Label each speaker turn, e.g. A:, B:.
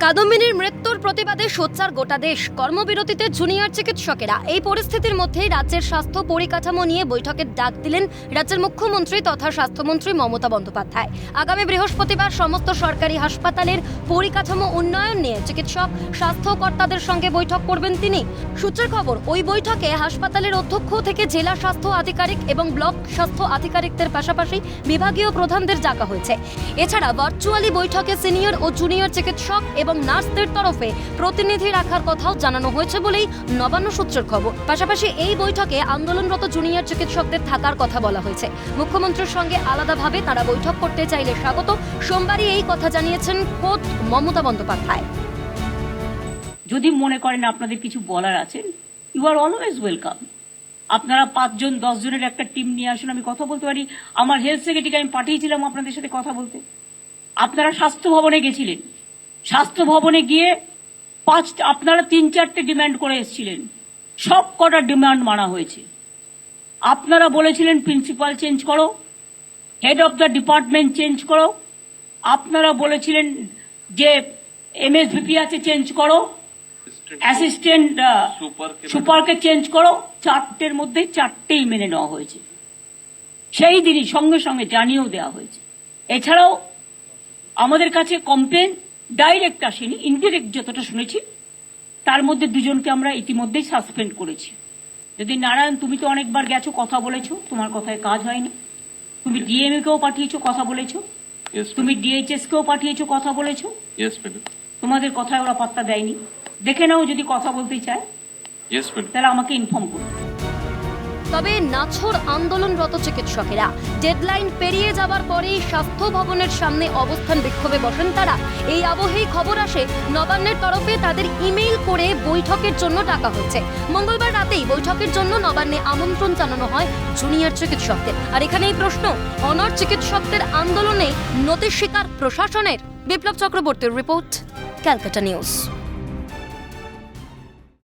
A: কাদম্বিনীর মৃত্যুর প্রতিবাদে সোচ্চার গোটা দেশ। কর্মবিরতিতে জুনিয়র চিকিৎসকেরা এই পরিস্থিতির মধ্যেই রাজ্যের স্বাস্থ্য পরিকাঠামো নিয়ে বৈঠকের ডাক দিলেন রাজ্যের মুখ্যমন্ত্রী তথা স্বাস্থ্যমন্ত্রী মমতা বন্দ্যোপাধ্যায়। আগামী বৃহস্পতিবার সমস্ত সরকারি হাসপাতালের পরিকাঠামো উন্নয়ন নিয়ে চিকিৎসক, স্বাস্থ্যকর্তাদের সঙ্গে বৈঠক করবেন তিনি। সূত্রের খবর, ওই বৈঠকে হাসপাতালের অধ্যক্ষ থেকে জেলা স্বাস্থ্য আধিকারিক এবং ব্লক স্বাস্থ্য আধিকারিকদের পাশাপাশি বিভাগীয় প্রধানদের ডাকা হয়েছে। এছাড়া ভার্চুয়ালি বৈঠকে সিনিয়র ও জুনিয়র চিকিৎসক এবং নার্সদের তরফে প্রতিনিধি রাখার কথাও জানানো হয়েছে বলেই নবান্ন সূত্রের খবর। পাশাপাশি এই বৈঠকে আন্দোলনরত জুনিয়র চিকিৎসকদের থাকার কথা বলা হয়েছে। মুখ্যমন্ত্রীর সঙ্গে আলাদাভাবে তারা বৈঠক করতে চাইলে স্বাগত। সোমবারই এই কথা জানিয়েছেন খোদ মমতা বন্দ্যোপাধ্যায়।
B: যদি মনে করেন আপনাদের কিছু বলার আছে ইউ আর অলওয়েজ ওয়েলকাম আপনারা পাঁচজন দশ জনের একটা টিম নিয়ে আসুন, আমি কথা বলতে পারি। আমার হেলথ সেক্রেটারিকে আমি পাঠিয়েছিলাম আপনাদের সাথে কথা বলতে। আপনারা স্বাস্থ্য ভবনে গেছিলেন। স্বাস্থ্য ভবনে গিয়ে পাঁচ আপনারা তিন চারটে ডিমান্ড করে এসেছিলেন। সব কটা ডিমান্ড মানা হয়েছে। আপনারা বলেছিলেন প্রিন্সিপাল চেঞ্জ করো head of the department change করো আপনারা বলেছিলেন যে এমএসভিপি আছে চেঞ্জ করো অ্যাসিস্ট্যান্ট
C: সুপারকে
B: সুপারকে চেঞ্জ করো চারটের মধ্যে চারটেই মেনে নেওয়া হয়েছে। সেই দিনই সঙ্গে সঙ্গে জানিয়েও দেওয়া হয়েছে। এছাড়াও আমাদের কাছে কমপ্লেন ডাইরেক্ট আসেনি ইনডিরেক্ট যতটা শুনেছি তার মধ্যে দুজনকে আমরা ইতিমধ্যেই সাসপেন্ড করেছি। যদি নারায়ণ তুমি তো অনেকবার গেছো কথা বলেছ তোমার কথায় কাজ হয়নি। তুমি ডিএমএ কেও পাঠিয়েছো কথা বলেছ। তুমি ডিএইচএস কেও পাঠিয়েছো কথা বলেছ। তোমাদের কথায় ওরা পাত্তা দেয়নি। দেখে নাও যদি কথা বলতে চায়। তাহলে আমাকে ইনফর্ম করো।
A: তবে নাছর আন্দোলনরত চিকিৎসকেরা ডেডলাইন পেরিয়ে যাবার পরেই স্বাস্থ্য ভবনের সামনে অবস্থান বিক্ষোভে বসেন তারা। এই আবহেই খবর আসে, নবান্নের তরফে তাদের ইমেইল করে বৈঠকের জন্য ডাকা হয়েছে। মঙ্গলবার রাতেই বৈঠকের জন্য নবান্নে আমন্ত্রণ জানানো হয় জুনিয়র চিকিৎসকদের। আর এখানেই প্রশ্ন, অনর চিকিৎসকদের আন্দোলনে নতি শিকার প্রশাসনের? বিপ্লব চক্রবর্তীর রিপোর্ট, ক্যালকাটা নিউজ।